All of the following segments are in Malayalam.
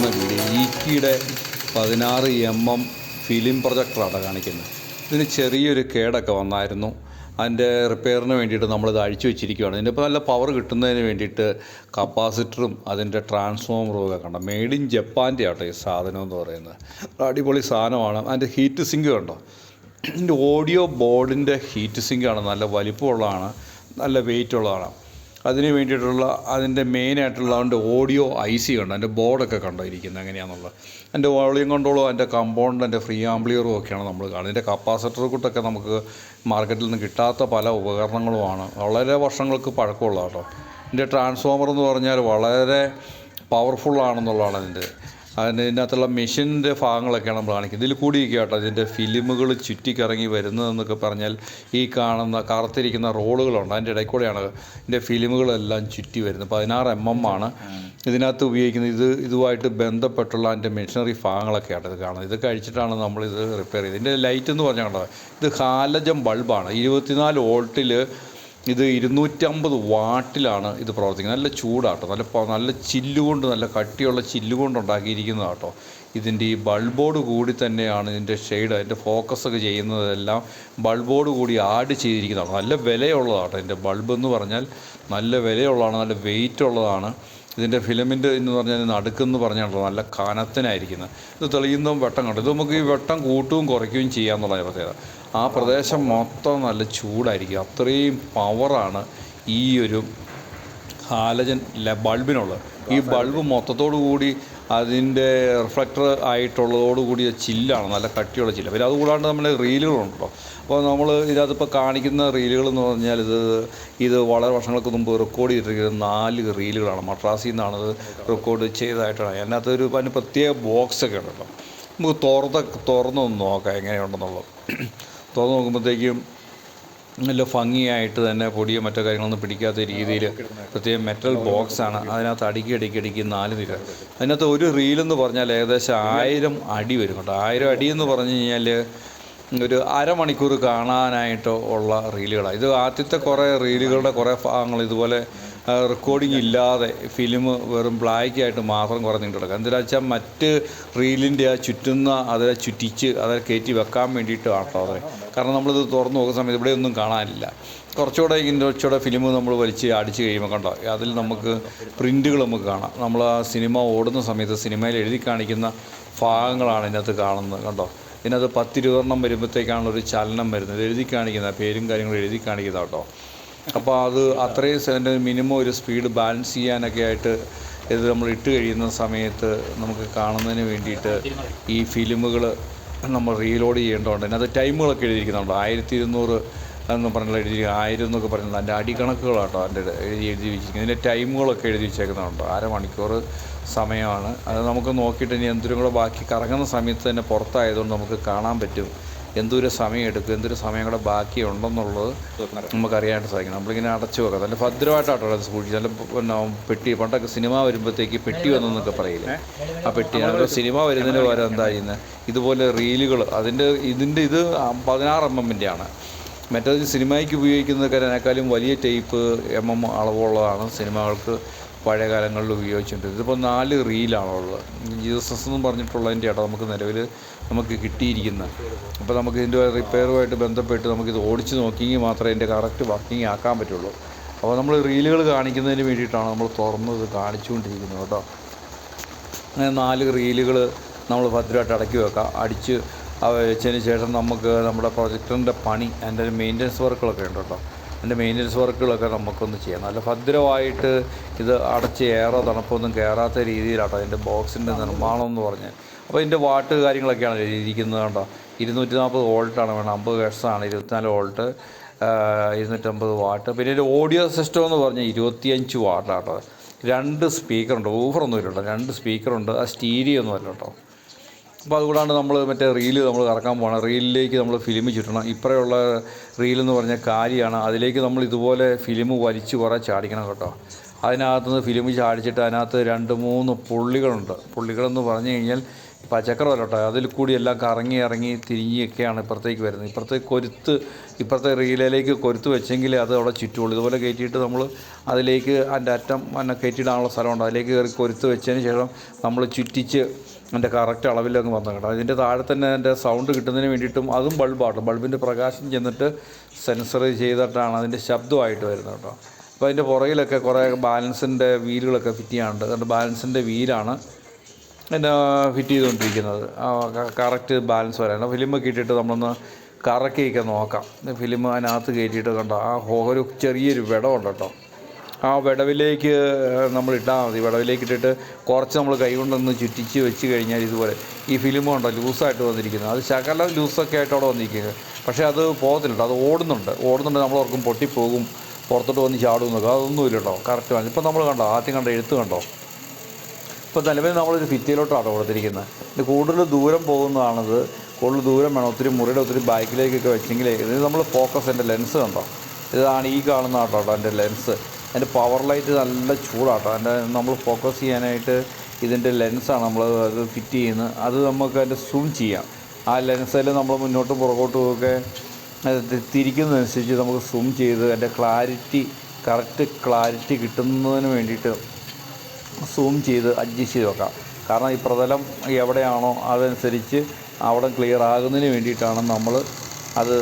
കാണിക്കുന്ന വീഡിയോ ഈക്കിയുടെ പതിനാറ് എം എം ഫിലിം പ്രൊജക്ടറാണ് കാണിക്കുന്നത്. ഇതിന് ചെറിയൊരു കേടൊക്കെ വന്നായിരുന്നു. അതിന്റെ റിപ്പയറിന് വേണ്ടിയിട്ട് നമ്മളിത് അഴിച്ചു വെച്ചിരിക്കുകയാണ് ഇതിന്റെ ഇപ്പോൾ നല്ല പവർ കിട്ടുന്നതിന് വേണ്ടിയിട്ട് കപ്പാസിറ്ററും അതിന്റെ ട്രാൻസ്ഫോമറും ഒക്കെ കണ്ടോ? മെയ്ഡ് ഇൻ ജപ്പാന്റെ ആട്ടോ ഈ സാധനം എന്ന് പറയുന്നത്. അടിപൊളി സാധനമാണ്. അതിന്റെ ഹീറ്റ് സിങ്ക് കണ്ടോ? ഇതിന്റെ ഓഡിയോ ബോർഡിന്റെ ഹീറ്റ് സിങ്കാണ് നല്ല വലിപ്പമുള്ളതാണ്. നല്ല വെയിറ്റ് ഉള്ളതാണ്. അതിന് വേണ്ടിയിട്ടുള്ള അതിന്റെ മെയിനായിട്ടുള്ള അതിന്റെ ഓഡിയോ ഐ സി കണ്ടോ? അതിന്റെ ബോർഡൊക്കെ കണ്ടോ? ഇരിക്കുന്നത് എങ്ങനെയാണെന്നുള്ളത് അതിന്റെ വോളിയം കൺട്രോളോ അതിന്റെ കമ്പൗണ്ട് അതിന്റെ ഫ്രീ ആംപ്ലിയറും ഒക്കെയാണ് നമ്മൾ കാണുന്നത്. അതിന്റെ കപ്പാസിറ്റർ കൂട്ടൊക്കെ നമുക്ക് മാർക്കറ്റിൽ നിന്ന് കിട്ടാത്ത പല ഉപകരണങ്ങളുമാണ്. വളരെ വർഷങ്ങൾക്ക് പഴക്കമുള്ള കേട്ടോ. ഇതിന്റെ ട്രാൻസ്ഫോമർ എന്ന് പറഞ്ഞാൽ വളരെ പവർഫുള്ളാണെന്നുള്ളതാണ് അതിന്റെ അതിന്റെ ഇതിനകത്തുള്ള മെഷീന്റെ ഭാഗങ്ങളൊക്കെയാണ് നമ്മൾ കാണിക്കുന്നത്. ഇതിൽ കൂടിയൊക്കെ കേട്ടോ. ഇതിന്റെ ഫിലിമുകൾ ചുറ്റിക്കറങ്ങി വരുന്നതെന്നൊക്കെ പറഞ്ഞാൽ ഈ കാണുന്ന കറുത്തിരിക്കുന്ന റോളുകളുണ്ട്. അതിന്റെ ഇടയിൽ കൂടെയാണ് ഇതിന്റെ ഫിലിമുകളെല്ലാം ചുറ്റി വരുന്നത്. പതിനാറ് എം എം ആണ് ഇതിനകത്ത് ഉപയോഗിക്കുന്നത്. ഇത് ഇതുമായിട്ട് ബന്ധപ്പെട്ടുള്ള അതിന്റെ മെഷീനറി ഭാഗങ്ങളൊക്കെ ആയിട്ട് ഇത് കാണുന്നത്. ഇത് കഴിച്ചിട്ടാണ് നമ്മളിത് റിപ്പയർ ചെയ്തത് ഇതിന്റെ ലൈറ്റ് എന്ന് പറഞ്ഞാൽ ഇത് ഹാലജം ബൾബാണ്. ഇരുപത്തിനാല് വോൾട്ടിൽ ഇത് ഇരുന്നൂറ്റമ്പത് വാട്ടിലാണ് ഇത് പ്രവർത്തിക്കുന്നത്. നല്ല ചൂടാട്ടോ. നല്ല നല്ല ചില്ലുകൊണ്ട് നല്ല കട്ടിയുള്ള ചില്ലുകൊണ്ട് ഉണ്ടാക്കിയിരിക്കുന്നത് കേട്ടോ ഇതിന്റെ ഈ ബൾബോർഡ് കൂടി തന്നെയാണ് ഇതിന്റെ ഷെയ്ഡ് അതിന്റെ ഫോക്കസ് ഒക്കെ ചെയ്യുന്നതെല്ലാം ബൾബോട് കൂടി ആഡ് ചെയ്തിരിക്കുന്നതാണ്. നല്ല വിലയുള്ളതാട്ടോ ഇതിന്റെ ബൾബ് എന്ന് പറഞ്ഞാൽ നല്ല വിലയുള്ളതാണ് നല്ല വെയിറ്റ് ഉള്ളതാണ് ഇതിന്റെ ഫിലമെന്റ് എന്ന് പറഞ്ഞാൽ നടുക്കെന്ന് പറഞ്ഞാൽ നല്ല കനത്തിനായിരിക്കുന്നത് ഇത് തെളിയുന്നതും വെട്ടം കണ്ടു. ഇത് നമുക്ക് ഈ വെട്ടം കൂട്ടുകയും കുറയ്ക്കുകയും ചെയ്യാമെന്നുള്ള പ്രത്യേകത. ആ പ്രദേശം മൊത്തം നല്ല ചൂടായിരിക്കും. അത്രയും പവറാണ് ഈ ഒരു ഹാലജൻ ബൾബിനുള്ളത്. ഈ ബൾബ് മൊത്തത്തോടു കൂടി അതിന്റെ റിഫ്ലക്ടർ ആയിട്ടുള്ളതോടുകൂടിയ ചില്ലാണ് നല്ല കട്ടിയുള്ള ചില്ല. പിന്നെ അതുകൂടാണ്ട് നമ്മൾ റീലുകളുണ്ടല്ലോ. അപ്പോൾ നമ്മൾ ഇതിനകത്തിപ്പോൾ കാണിക്കുന്ന റീലുകൾ എന്ന് പറഞ്ഞാൽ ഇത് ഇത് വളരെ വർഷങ്ങൾക്ക് മുമ്പ് റെക്കോർഡ് ചെയ്തിരിക്കുന്ന നാല് റീലുകളാണ്. മദ്രാസിൽ നിന്നാണ് ഇത് റെക്കോർഡ് ചെയ്തതായിട്ടാണ്. അതിനകത്ത് ഒരു അതിന് പ്രത്യേക ബോക്സൊക്കെ ഉണ്ടല്ലോ. നമുക്ക് തുറന്ന് തുറന്നൊന്ന് നോക്കാം എങ്ങനെയുണ്ടെന്നുള്ളത്. തുറന്ന് നോക്കുമ്പോഴത്തേക്കും നല്ല ഭംഗിയായിട്ട് തന്നെ പൊടിയോ മറ്റോ കാര്യങ്ങളൊന്നും പിടിക്കാത്ത രീതിയിൽ പ്രത്യേകം മെറ്റൽ ബോക്സാണ് അതിനകത്ത് അടുക്കി അടുക്കി അടുക്കി നാല് നിര. അതിനകത്ത് ഒരു റീലെന്ന് പറഞ്ഞാൽ ഏകദേശം ആയിരം അടി വരും കേട്ടോ. ആയിരം അടി എന്ന് പറഞ്ഞു കഴിഞ്ഞാൽ ഒരു അരമണിക്കൂർ കാണാനായിട്ട് ഉള്ള റീലുകളാണ് ഇത് ആദ്യത്തെ കുറേ റീലുകളുടെ കുറേ ഭാഗങ്ങൾ ഇതുപോലെ റെക്കോർഡിംഗ് ഇല്ലാതെ ഫിലിം വെറും ബ്ലാക്ക് ആയിട്ട് മാത്രം കുറേ നീണ്ടു കിടക്കുക എന്താ വെച്ചാൽ മറ്റ് റീലിന്റെ ആ ചുറ്റുന്ന അതിനെ ചുറ്റിച്ച് അതിനെ കയറ്റി വെക്കാൻ വേണ്ടിയിട്ട് ആട്ടോ അത്. കാരണം നമ്മളിത് തുറന്ന് നോക്കുന്ന സമയത്ത് ഇവിടെ ഒന്നും കാണാനില്ല. കുറച്ചുകൂടെ കുറച്ചുകൂടെ ഫിലിം നമ്മൾ വലിച്ച് അടിച്ച് കഴിയുമ്പോൾ കണ്ടോ അതിൽ നമുക്ക് പ്രിന്റുകൾ നമുക്ക് കാണാം. നമ്മൾ ആ സിനിമ ഓടുന്ന സമയത്ത് സിനിമയിൽ എഴുതി കാണിക്കുന്ന ഭാഗങ്ങളാണ് ഇതിനകത്ത് കാണുന്നത് കണ്ടോ? ഇതിനകത്ത് പത്തിരുപതെണ്ണം വരുമ്പോഴത്തേക്കാണ് ഒരു ചലനം വരുന്നത്. എഴുതി കാണിക്കുന്ന പേരും കാര്യങ്ങളും എഴുതി കാണിക്കുന്ന കേട്ടോ. അപ്പോൾ അത് അത്രയും സെന്റെ മിനിമം ഒരു സ്പീഡ് ബാലൻസ് ചെയ്യാനൊക്കെ ആയിട്ട് ഇത് നമ്മൾ ഇട്ട് കഴിയുന്ന സമയത്ത് നമുക്ക് കാണുന്നതിന് വേണ്ടിയിട്ട് ഈ ഫിലിമുകൾ നമ്മൾ റീലോഡ് ചെയ്യേണ്ടതുണ്ട്. അതിനകത്ത് ടൈമുകളൊക്കെ എഴുതിയിരിക്കുന്നുണ്ട്. ആയിരത്തി ഇരുന്നൂറ് എന്ന് പറഞ്ഞുള്ള എഴുതി ആയിരം എന്നൊക്കെ പറഞ്ഞാൽ അതിന്റെ അടിക്കണക്കുകളാട്ടോ അതിന്റെ എഴുതി എഴുതി വെച്ചിരിക്കുന്നത് ഇതിന്റെ ടൈമുകളൊക്കെ എഴുതി വെച്ചേക്കുന്നുണ്ട്. അരമണിക്കൂർ സമയമാണ്. അത് നമുക്ക് നോക്കിയിട്ട് ഇനി എന്തിനും കൂടെ ബാക്കി കറങ്ങുന്ന സമയത്ത് തന്നെ പുറത്തായതുകൊണ്ട് നമുക്ക് കാണാൻ പറ്റും. എന്തൊരു സമയം എടുക്കും എന്തൊരു സമയം കൂടെ ബാക്കി ഉണ്ടെന്നുള്ളത് നമുക്കറിയാനായിട്ട് സാധിക്കും നമ്മളിങ്ങനെ അടച്ചു വെക്കാം. നല്ല ഭദ്രമായിട്ടാട്ടോ അത് സൂക്ഷിച്ചു നല്ല പിന്നെ പെട്ടി പണ്ടൊക്കെ സിനിമ വരുമ്പോഴത്തേക്ക് പെട്ടി വന്നെന്നൊക്കെ പറയില്ലേ? ആ പെട്ടി സിനിമ വരുന്നതിന് പകരം എന്താ ചെയ്യുന്നത്? ഇതുപോലെ റീലുകൾ അതിന്റെ ഇതിന്റെ ഇത് പതിനാറ് എം എമ്മിന്റെ ആണ്. മറ്റേത് സിനിമയ്ക്ക് ഉപയോഗിക്കുന്നതിനേക്കാളും വലിയ ടൈപ്പ് എം എം അളവുള്ളതാണ് സിനിമകൾക്ക് പഴയ കാലങ്ങളിൽ ഉപയോഗിച്ചിട്ടുണ്ട്. ഇതിപ്പോൾ നാല് റീലാണുള്ളത്. ജീസസ് എന്ന് പറഞ്ഞിട്ടുള്ളതിന്റെ ആട്ടോ നമുക്ക് നിലവിൽ നമുക്ക് കിട്ടിയിരിക്കുന്നത് അപ്പോൾ നമുക്ക് ഇതിന്റെ റിപ്പയറുമായിട്ട് ബന്ധപ്പെട്ട് നമുക്കിത് ഓടിച്ച് നോക്കിയെങ്കിൽ മാത്രമേ ഇതിന്റെ കറക്റ്റ് വർക്കിംഗ് ആക്കാൻ പറ്റുള്ളൂ. അപ്പോൾ നമ്മൾ റീലുകൾ കാണിക്കുന്നതിന് വേണ്ടിയിട്ടാണ് നമ്മൾ തുറന്നത് കാണിച്ചുകൊണ്ടിരിക്കുന്നത് കേട്ടോ. അങ്ങനെ നാല് റീലുകൾ നമ്മൾ ഭദ്രമായിട്ട് അടക്കി വെക്കാം. അടിച്ച് വെച്ചതിന് ശേഷം നമുക്ക് നമ്മുടെ പ്രൊജക്ടറിന്റെ പണി അതിന്റെ മെയിന്റനൻസ് വർക്കുകളൊക്കെ ഉണ്ട് കേട്ടോ. അതിന്റെ മെയിന്റനൻസ് വർക്കുകളൊക്കെ നമുക്കൊന്ന് ചെയ്യാം. നല്ല ഭദ്രമായിട്ട് ഇത് അടച്ച് ഏറോ തണുപ്പൊന്നും കയറാത്ത രീതിയിലാട്ടോ അതിന്റെ ബോക്സിന്റെ നിർമ്മാണം എന്ന് പറഞ്ഞാൽ. അപ്പോൾ ഇതിന്റെ വാട്ട് കാര്യങ്ങളൊക്കെയാണ് ഇരിക്കുന്നത് കേട്ടോ ഇരുന്നൂറ്റി നാൽപ്പത് വോൾട്ടാണ് വേണം. അമ്പത് ഹെർട്സാണ് ഇരുപത്തിനാല് വോൾട്ട് ഇരുന്നൂറ്റമ്പത് വാട്ട്. പിന്നെ ഒരു ഓഡിയോ സിസ്റ്റം എന്ന് പറഞ്ഞാൽ ഇരുപത്തിയഞ്ച് വാട്ടാട്ടോ രണ്ട് സ്പീക്കറുണ്ട് ഊഫറൊന്നും ഇല്ല കേട്ടോ രണ്ട് സ്പീക്കറുണ്ട് ആ സ്റ്റീരിയോ ഒന്നും അല്ല കേട്ടോ. അപ്പോൾ അതുകൂടാണ്ട് നമ്മൾ മറ്റേ റീൽ നമ്മൾ കറക്കാൻ പോകണം റീലിലേക്ക് നമ്മൾ ഫിലിം ചുറ്റണം. ഇപ്പോഴുള്ള റീലെന്ന് പറഞ്ഞാൽ കാലിയാണ് അതിലേക്ക് നമ്മൾ ഇതുപോലെ ഫിലിം വലിച്ച് കുറേ ചാടിക്കണം കേട്ടോ. അതിനകത്തുനിന്ന് ഫിലിം ചാടിച്ചിട്ട് അതിനകത്ത് രണ്ട് മൂന്ന് പുള്ളികളുണ്ട്. പുള്ളികളെന്ന് പറഞ്ഞു കഴിഞ്ഞാൽ പച്ചക്കറല്ല കേട്ടോ അതിൽ കൂടി എല്ലാം കറങ്ങി ഇറങ്ങി തിരിഞ്ഞൊക്കെയാണ് ഇപ്പുറത്തേക്ക് വരുന്നത്. ഇപ്പുറത്തേക്ക് കൊരുത്ത് ഇപ്പുറത്തെ റീലയിലേക്ക് കൊരുത്ത് വെച്ചെങ്കിൽ അത് അവിടെ ചുറ്റുള്ളൂ. ഇതുപോലെ കയറ്റിയിട്ട് നമ്മൾ അതിലേക്ക് അതിന്റെ അറ്റം എന്നെ കയറ്റിയിടാനുള്ള സ്ഥലമുണ്ട്. അതിലേക്ക് കയറി കൊരുത്ത് വെച്ചതിന് ശേഷം നമ്മൾ ചുറ്റിച്ച് അതിന്റെ കറക്റ്റ് അളവിലങ്ങ് വന്നു കേട്ടോ. അതിന്റെ താഴെ തന്നെ അതിന്റെ സൗണ്ട് കിട്ടുന്നതിന് വേണ്ടിയിട്ടും അതും ബൾബാട്ടോ ബൾബിന്റെ പ്രകാശം ചെന്നിട്ട് സെൻസർ ചെയ്തിട്ടാണ് അതിന്റെ ശബ്ദമായിട്ട് വരുന്നത് കേട്ടോ. അപ്പോൾ അതിന്റെ പുറകിലൊക്കെ കുറേ ബാലൻസിന്റെ വീലുകളൊക്കെ ഫിറ്റ് ചെയ്യാനുണ്ട്. അതുകൊണ്ട് ബാലൻസിന്റെ വീലാണ് പിന്നെ ഫിറ്റ് ചെയ്തുകൊണ്ടിരിക്കുന്നത്. കറക്റ്റ് ബാലൻസ് വരാൻ ഫിലിമൊക്കെ കിട്ടിയിട്ട് നമ്മളൊന്ന് കറക്കിയൊക്കെ നോക്കാം. ഫിലിം അതിനകത്ത് കയറ്റിയിട്ട് കണ്ടോ? ആ ഒരു ചെറിയൊരു വിടമുണ്ട് കേട്ടോ. ആ വിടവിലേക്ക് നമ്മൾ ഇട്ടാൽ മതി. വിടവിലേക്ക് ഇട്ടിട്ട് കുറച്ച് നമ്മൾ കൈ കൊണ്ടൊന്ന് ചുറ്റിച്ച് വെച്ച് കഴിഞ്ഞാൽ ഇതുപോലെ ഈ ഫിലിം ഉണ്ടോ ലൂസായിട്ട് വന്നിരിക്കുന്നത്. അത് ശകല ലൂസൊക്കെ ആയിട്ട് അവിടെ വന്നിരിക്കുന്നത്. പക്ഷേ അത് പോകത്തില്ല അത് ഓടുന്നുണ്ട്. ഓടുന്നുണ്ട് നമ്മൾ ഓർക്കും പൊട്ടിപ്പോകും. പുറത്തോട്ട് വന്ന് ചാടും എന്നൊക്കെ. അതൊന്നുമില്ല കേട്ടോ. കറക്റ്റ് ഇപ്പം നമ്മൾ കണ്ടോ? ആദ്യം കണ്ട എഴുത്ത് കണ്ടോ? ഇപ്പോൾ നിലവിൽ നമ്മളൊരു ഭിത്തിയിലോട്ടാണ് കൊടുത്തിരിക്കുന്നത്. ഇത് കൂടുതൽ ദൂരം പോകുന്നതാണത്. കൂടുതൽ ദൂരം വേണം. ഒത്തിരി മുറിയുടെ ഒത്തിരി ബാക്കിലേക്കൊക്കെ വെച്ചെങ്കിൽ ഇത് നമ്മൾ ഫോക്കസ് എന്റെ ലെൻസ് കണ്ടോ? ഇതാണ് ഈ കാണുന്ന കേട്ടോ എന്റെ ലെൻസ്. എന്റെ പവർ ലൈറ്റ് നല്ല ചൂടാട്ടോ. എന്റെ നമ്മൾ ഫോക്കസ് ചെയ്യാനായിട്ട് ഇതിന്റെ ലെൻസാണ് നമ്മൾ അത് ഫിറ്റ് ചെയ്യുന്നത്. അത് നമുക്ക് അതിന്റെ സൂം ചെയ്യാം. ആ ലെൻസിൽ നമ്മൾ മുന്നോട്ട് പുറകോട്ടും ഒക്കെ തിരിക്കുന്നതനുസരിച്ച് നമുക്ക് സൂം ചെയ്ത് അതിന്റെ ക്ലാരിറ്റി കറക്റ്റ് ക്ലാരിറ്റി കിട്ടുന്നതിന് വേണ്ടിയിട്ട് സൂം ചെയ്ത് അഡ്ജസ്റ്റ് ചെയ്ത് വെക്കാം. കാരണം ഈ പ്രതലം എവിടെയാണോ അതനുസരിച്ച് അവിടെ ക്ലിയർ ആകുന്നതിന് വേണ്ടിയിട്ടാണ് നമ്മൾ അത്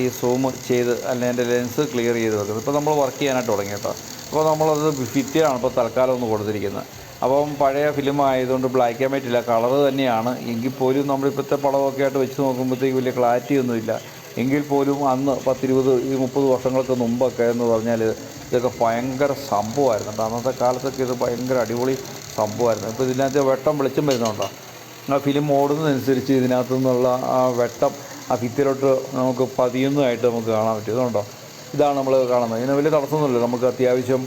ഈ സൂം ചെയ്ത് അല്ലെങ്കിൽ എന്റെ ലെൻസ് ക്ലിയർ ചെയ്ത് വെക്കുന്നത്. ഇപ്പോൾ നമ്മൾ വർക്ക് ചെയ്യാനായിട്ട് തുടങ്ങി കേട്ടോ. അപ്പോൾ നമ്മളത് ഫിറ്റിയാണ് ഇപ്പോൾ തൽക്കാലം ഒന്ന് കൊടുത്തിരിക്കുന്നത്. അപ്പം പഴയ ഫിലിം ആയതുകൊണ്ട് ബ്ലാക്ക് ആൻഡ് വൈറ്റ് ഇല്ല. കളർ തന്നെയാണ്. എങ്കിൽ പോലും നമ്മളിപ്പോഴത്തെ പടമൊക്കെ ആയിട്ട് വെച്ച് നോക്കുമ്പോഴത്തേക്ക് വലിയ ക്ലാരിറ്റി ഒന്നുമില്ല. എങ്കിൽ പോലും അന്ന് പത്തിരുപത് ഈ മുപ്പത് വർഷങ്ങൾക്ക് മുമ്പൊക്കെ എന്ന് പറഞ്ഞാൽ ഇതൊക്കെ ഭയങ്കര സംഭവമായിരുന്നു. അന്നത്തെ കാലത്തൊക്കെ ഇത് ഭയങ്കര അടിപൊളി സംഭവമായിരുന്നു. ഇപ്പോൾ ഇതിനകത്ത് വെട്ടം വെളിച്ചം വരുന്നുണ്ടോ? ആ ഫിലിം ഓടുന്നതനുസരിച്ച് ഇതിനകത്തു നിന്നുള്ള ആ വെട്ടം ആ ഭിത്തിയിലോട്ട് നമുക്ക് പതിയുന്നതായിട്ട് നമുക്ക് കാണാൻ പറ്റും. ഇതുണ്ടോ? ഇതാണ് നമ്മൾ കാണുന്നത്. ഇതിന് വലിയ തടസ്സമൊന്നുമില്ല. നമുക്ക് അത്യാവശ്യം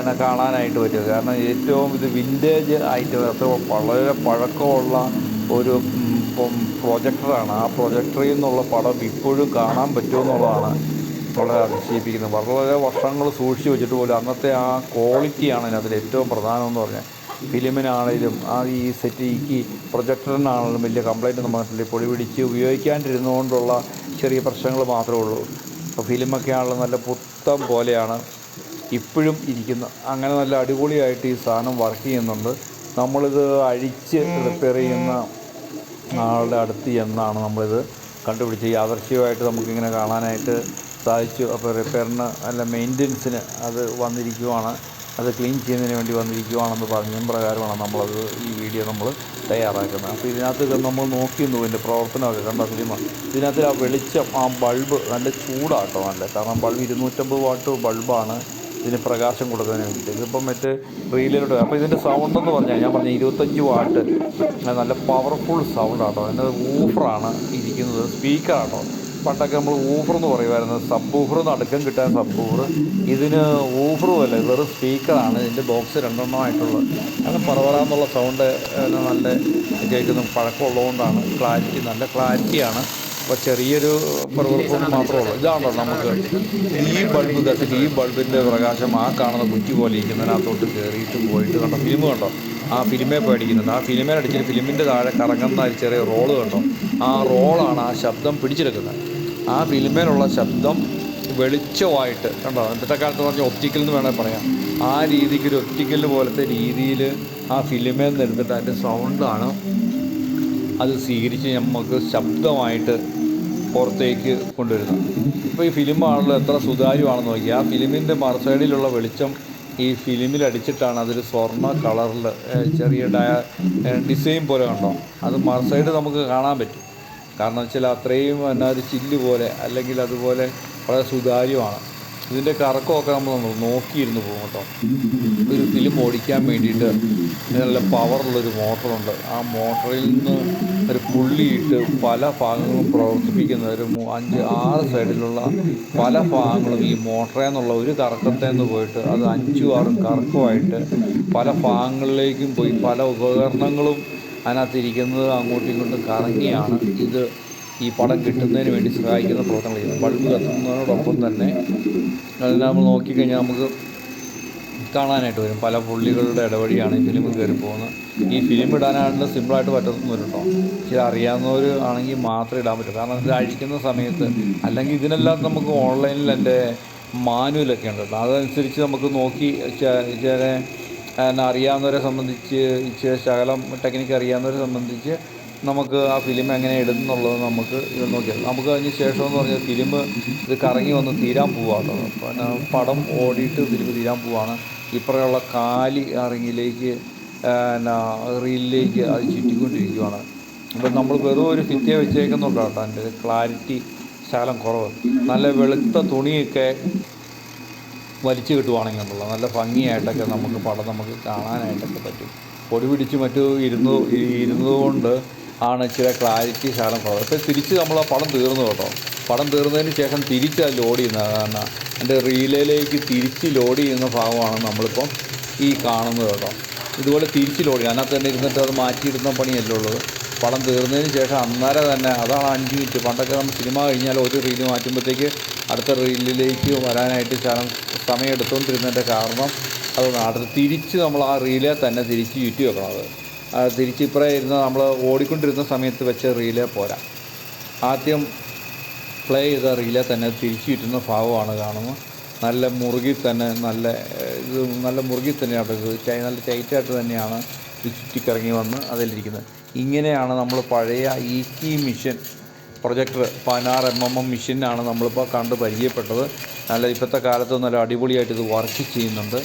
എന്നെ കാണാനായിട്ട് പറ്റും. കാരണം ഏറ്റവും ഇത് വിന്റേജ് ആയിട്ട് അത്ര വളരെ പഴക്കമുള്ള ഒരു ഉം, പ്രൊജക്ടറാണ്. ആ പ്രൊജക്ടറിൽ നിന്നുള്ള പടം ഇപ്പോഴും കാണാൻ പറ്റുമെന്നുള്ളതാണ് വളരെ അതിശയിപ്പിക്കുന്നത് വളരെ വർഷങ്ങൾ സൂക്ഷിച്ച് വെച്ചിട്ട് പോലും അന്നത്തെ ആ ക്വാളിറ്റിയാണ് അതിൽ ഏറ്റവും പ്രധാനമെന്ന് പറഞ്ഞാൽ. ഫിലിമിനാണേലും ആ ഈ സെറ്റ് ഈ പ്രൊജക്ടറിനാണെങ്കിലും വലിയ കംപ്ലൈന്റ് ഒന്നും വന്നിട്ടില്ല. പൊടി പിടിച്ച് ഉപയോഗിക്കാണ്ടിരുന്നുകൊണ്ടുള്ള ചെറിയ പ്രശ്നങ്ങൾ മാത്രമേ ഉള്ളൂ. അപ്പോൾ ഫിലിമൊക്കെ ആണെങ്കിലും നല്ല പുത്തം പോലെയാണ് ഇപ്പോഴും ഇരിക്കുന്ന. അങ്ങനെ നല്ല അടിപൊളിയായിട്ട് ഈ സാധനം വർക്ക് ചെയ്യുന്നുണ്ട്. നമ്മളിത് അഴിച്ച് റിപ്പയർ ചെയ്യുന്ന ആളുടെ അടുത്ത് എന്നാണ് നമ്മളിത് കണ്ടുപിടിച്ച് യാദർശ്യമായിട്ട് നമുക്കിങ്ങനെ കാണാനായിട്ട് സാധിച്ചു. അപ്പോൾ റിപ്പയറിന് അല്ല മെയിന്റനൻസിന് അത് വന്നിരിക്കുവാണ്. അത് ക്ലീൻ ചെയ്യുന്നതിന് വേണ്ടി വന്നിരിക്കുവാണെന്ന് പറഞ്ഞ പ്രകാരമാണ് നമ്മളത് ഈ വീഡിയോ നമ്മൾ തയ്യാറാക്കുന്നത്. അപ്പോൾ ഇതിനകത്ത് നമ്മൾ നോക്കിയിരുന്നു ഇതിന്റെ പ്രവർത്തനമൊക്കെ കണ്ട സിനിമ. ഇതിനകത്ത് ആ വെളിച്ചം ആ ബൾബ് നല്ല ചൂടാട്ടോ നല്ല. കാരണം ബൾബ് ഇരുന്നൂറ്റമ്പത് വാട്ട് ബൾബാണ്. ഇതിന് പ്രകാശം കൊടുക്കുന്നതിന് വേണ്ടിയിട്ട്. ഇതിപ്പം മറ്റേ റീലിലോട്ട് അപ്പോൾ ഇതിന്റെ സൗണ്ട് എന്ന് പറഞ്ഞാൽ ഞാൻ പറഞ്ഞ ഇരുപത്തഞ്ച് വാട്ട് നല്ല പവർഫുൾ സൗണ്ട് ആട്ടോ. അതിന്റെ ഊഫറാണ് ഇരിക്കുന്നത് സ്പീക്കറാട്ടോ പണ്ടൊക്കെ നമ്മൾ ഊഫർ എന്ന് പറയുമായിരുന്നു. സബ് ഊഫർ നടുക്കം കിട്ടാൻ സബ് ഊഫർ ഇതിന് ഊഫറും അല്ല വെറും സ്പീക്കറാണ് ഇതിന്റെ ബോക്സ് രണ്ടെണ്ണമായിട്ടുള്ളത്. അങ്ങനെ പറവറാന്നുള്ള സൗണ്ട് നല്ല കേൾക്കുന്ന പഴക്കമുള്ളതുകൊണ്ടാണ് ക്ലാരിറ്റി നല്ല ക്ലാരിറ്റിയാണ് അപ്പോൾ ചെറിയൊരു പ്രവർത്തനം മാത്രമേ ഉള്ളൂ. ഇതാണോ നമുക്ക് ഈ ബൾബ് കത്തിട്ട് ഈ ബൾബിന്റെ പ്രകാശം ആ കാണുന്ന കുറ്റി പോലെ ഇരിക്കുന്നതിനകത്തോട്ട് കയറിയിട്ട് പോയിട്ട് കണ്ടോ? ഫിലിം കണ്ടോ? ആ ഫിലിമേ പേടിക്കുന്നുണ്ട്. ആ ഫിലിമേ അടിച്ചിട്ട് ഫിലിമിന്റെ താഴെ കറങ്ങുന്ന ഒരു ചെറിയ റോൾ കണ്ടോ? ആ റോളാണ് ആ ശബ്ദം പിടിച്ചെടുക്കുന്നത്. ആ ഫിലിമേലുള്ള ശബ്ദം വെളിച്ചമായിട്ട് കണ്ടോ? ഇന്നത്തെ കാലത്ത് പറഞ്ഞ ഒപ്റ്റിക്കൽ എന്ന് വേണമെങ്കിൽ പറയാം. ആ രീതിക്ക് ഒരു ഒപ്റ്റിക്കൽ പോലത്തെ രീതിയിൽ ആ ഫിലിമേന്ന് എടുത്തിട്ട് അതിന്റെ സൗണ്ടാണ് അത് സ്വീകരിച്ച് നമുക്ക് ശബ്ദമായിട്ട് പുറത്തേക്ക് കൊണ്ടുവരുന്നത്. ഇപ്പോൾ ഈ ഫിലിം ആണല്ലോ എത്ര സുതാര്യമാണെന്ന് നോക്കി ആ ഫിലിമിന്റെ മറുസൈഡിലുള്ള വെളിച്ചം ഈ ഫിലിമിൽ അടിച്ചിട്ടാണ് അതൊരു സ്വർണ കളറിൽ ചെറിയ ഡയ ഡിസൈൻ പോലെ കണ്ടോ. അത് മറുസൈഡ് നമുക്ക് കാണാൻ പറ്റും. കാരണം വെച്ചാൽ അത്രയും എന്നാ ഒരു ചില്ല് പോലെ അല്ലെങ്കിൽ അതുപോലെ വളരെ സുതാര്യമാണ്. ഇതിന്റെ കറക്കമൊക്കെ നമ്മൾ നോക്കിയിരുന്നു പോകും കേട്ടോ. ഒരു ഫിലിം ഓടിക്കാൻ വേണ്ടിയിട്ട് നല്ല പവറുള്ളൊരു മോട്ടറുണ്ട്. ആ മോട്ടറിൽ നിന്ന് ഒരു പുള്ളിയിട്ട് പല ഭാഗങ്ങളും പ്രവർത്തിപ്പിക്കുന്ന ഒരു അഞ്ച് ആറ് സൈഡിലുള്ള പല ഭാഗങ്ങളും ഈ മോട്ടറിൽ നിന്നുള്ള ഒരു കറക്കത്തിൽ നിന്ന് പോയിട്ട് അത് അഞ്ചും ആറും കറക്കമായിട്ട് പല ഭാഗങ്ങളിലേക്കും പോയി പല ഉപകരണങ്ങളും അതിനകത്തിരിക്കുന്നത് അങ്ങോട്ടും ഇങ്ങോട്ടും കറങ്ങിയാണ്. ഇത് ഈ പടം കിട്ടുന്നതിന് വേണ്ടി സഹായിക്കുന്ന പ്രവർത്തനങ്ങൾ ചെയ്യുന്നു. ബൾബ് കത്തുന്നതിനോടൊപ്പം തന്നെ അതെല്ലാം നമ്മൾ നോക്കിക്കഴിഞ്ഞാൽ നമുക്ക് കാണാനായിട്ട് വരും. പല പുള്ളികളുടെ ഇടവഴിയാണ് ഈ ഫിലിം കയറി പോകുന്നത്. ഈ ഫിലിം ഇടാനായിട്ട് സിമ്പിളായിട്ട് പറ്റുന്നവരുണ്ടോ ചില അറിയാവുന്നവർ ആണെങ്കിൽ മാത്രമേ ഇടാൻ പറ്റൂ. കാരണം ഇത് അഴിക്കുന്ന സമയത്ത് അല്ലെങ്കിൽ ഇതിനെല്ലാം നമുക്ക് ഓൺലൈനിൽ എന്റെ മാനുവലൊക്കെ ഉണ്ട് കേട്ടോ. അതനുസരിച്ച് നമുക്ക് നോക്കി ചില അറിയാവുന്നവരെ സംബന്ധിച്ച് ശകലം ടെക്നിക്ക് അറിയാവുന്നവരെ സംബന്ധിച്ച് നമുക്ക് ആ ഫിലിം എങ്ങനെ ഇടുന്നുള്ളത് നമുക്ക് ഇത് നോക്കിയാൽ നമുക്ക് അതിന് ശേഷം എന്ന് പറഞ്ഞാൽ ഫിലിം ഇത് കറങ്ങി വന്ന് തീരാൻ പോവാണ് പിന്നെ പടം ഓടിയിട്ട് ഫിലിം തീരാൻ പോവാണ്. ഇപ്പറയുള്ള കാലി ഇറങ്ങിയിലേക്ക് എന്നാ റീലിലേക്ക് അത് ചുറ്റിക്കൊണ്ടിരിക്കുവാണ്. അപ്പം നമ്മൾ വെറും ഒരു ഫിത്തിയെ വെച്ചേക്കുന്നുണ്ട് കേട്ടോ അതിന്റെ ക്ലാരിറ്റി ശകലം കുറവ്. നല്ല വെളുത്ത തുണിയൊക്കെ വലിച്ചു കിട്ടുവാണെങ്കിൽ ഉണ്ടല്ലോ നല്ല ഭംഗിയായിട്ടൊക്കെ നമുക്ക് പടം നമുക്ക് കാണാനായിട്ടൊക്കെ പറ്റും. പൊടി പിടിച്ച് മറ്റു ഇരുന്നു ഇരുന്നതുകൊണ്ട് ആണ് ചില ക്ലാരിറ്റി ശകലം കുറവ്. ഇപ്പോൾ തിരിച്ച് നമ്മൾ ആ പടം തീർന്നു കേട്ടോ. പടം തീർന്നതിന് ശേഷം തിരിച്ച് അത് ലോഡ് ചെയ്യുന്നത് കാരണം എന്റെ റീലയിലേക്ക് തിരിച്ച് ലോഡ് ചെയ്യുന്ന ഭാഗമാണ് നമ്മളിപ്പം ഈ കാണുന്നത് കേട്ടോ. ഇതുപോലെ തിരിച്ച് ലോഡ് ചെയ്യും. അതിനകത്ത് തന്നെ ഇരുന്നിട്ട് അത് മാറ്റിയിടുന്ന പണിയല്ലേ ഉള്ളത് പടം തീർന്നതിന് ശേഷം അന്നേരം തന്നെ അതാണ് അഞ്ച് മിനിറ്റ് പണ്ടൊക്കെ നമ്മൾ സിനിമ കഴിഞ്ഞാൽ ഒരു റീൽ മാറ്റുമ്പോഴത്തേക്ക് അടുത്ത റീലിലേക്ക് വരാനായിട്ട് ശകലം സമയം എടുത്തുകൊണ്ടിരുന്നതിന്റെ കാരണം അതുകൊണ്ടാണ് അടുത്ത് തിരിച്ച് നമ്മൾ ആ റീലെ തന്നെ തിരിച്ച് ചുറ്റി വെക്കണം അത്. ആ തിരിച്ച് ഇപ്പറേ ഇരുന്ന് നമ്മൾ ഓടിക്കൊണ്ടിരുന്ന സമയത്ത് വെച്ച റീലേ പോരാ. ആദ്യം പ്ലേ ചെയ്ത റീലെ തന്നെ തിരിച്ചു ചുറ്റുന്ന ഭാവമാണ് കാണുന്നത്. നല്ല മുറുകി തന്നെ നല്ല ഇത് നല്ല മുറുകി തന്നെയാണ് ഇത്. നല്ല ടൈറ്റായിട്ട് തന്നെയാണ് ഇത് ചുറ്റിക്കിറങ്ങി വന്ന് അതിലിരിക്കുന്നത്. ഇങ്ങനെയാണ് നമ്മൾ പഴയ ഇ കി മിഷൻ പ്രൊജക്ടർ പതിനാറ് എം എം എം മിഷനാണ് നമ്മളിപ്പോൾ കണ്ട് പരിചയപ്പെട്ടത്. നല്ല ഇപ്പോഴത്തെ കാലത്ത് നല്ല അടിപൊളിയായിട്ട് ഇത് വർക്ക് ചെയ്യുന്നുണ്ട്.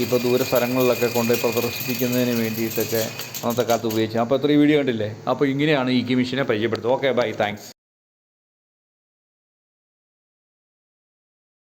ഇപ്പോൾ ദൂര സ്ഥലങ്ങളിലൊക്കെ കൊണ്ട് പ്രദർശിപ്പിക്കുന്നതിന് വേണ്ടിയിട്ടൊക്കെ അന്നത്തെ കാലത്ത് ഉപയോഗിച്ചു. അപ്പോൾ ഇത്രയും വീഡിയോ കണ്ടില്ലേ? അപ്പോൾ ഇങ്ങനെയാണ് ഈ കി മിഷനെ പരിചയപ്പെടുത്തുക ഓക്കെ ബൈ താങ്ക്സ്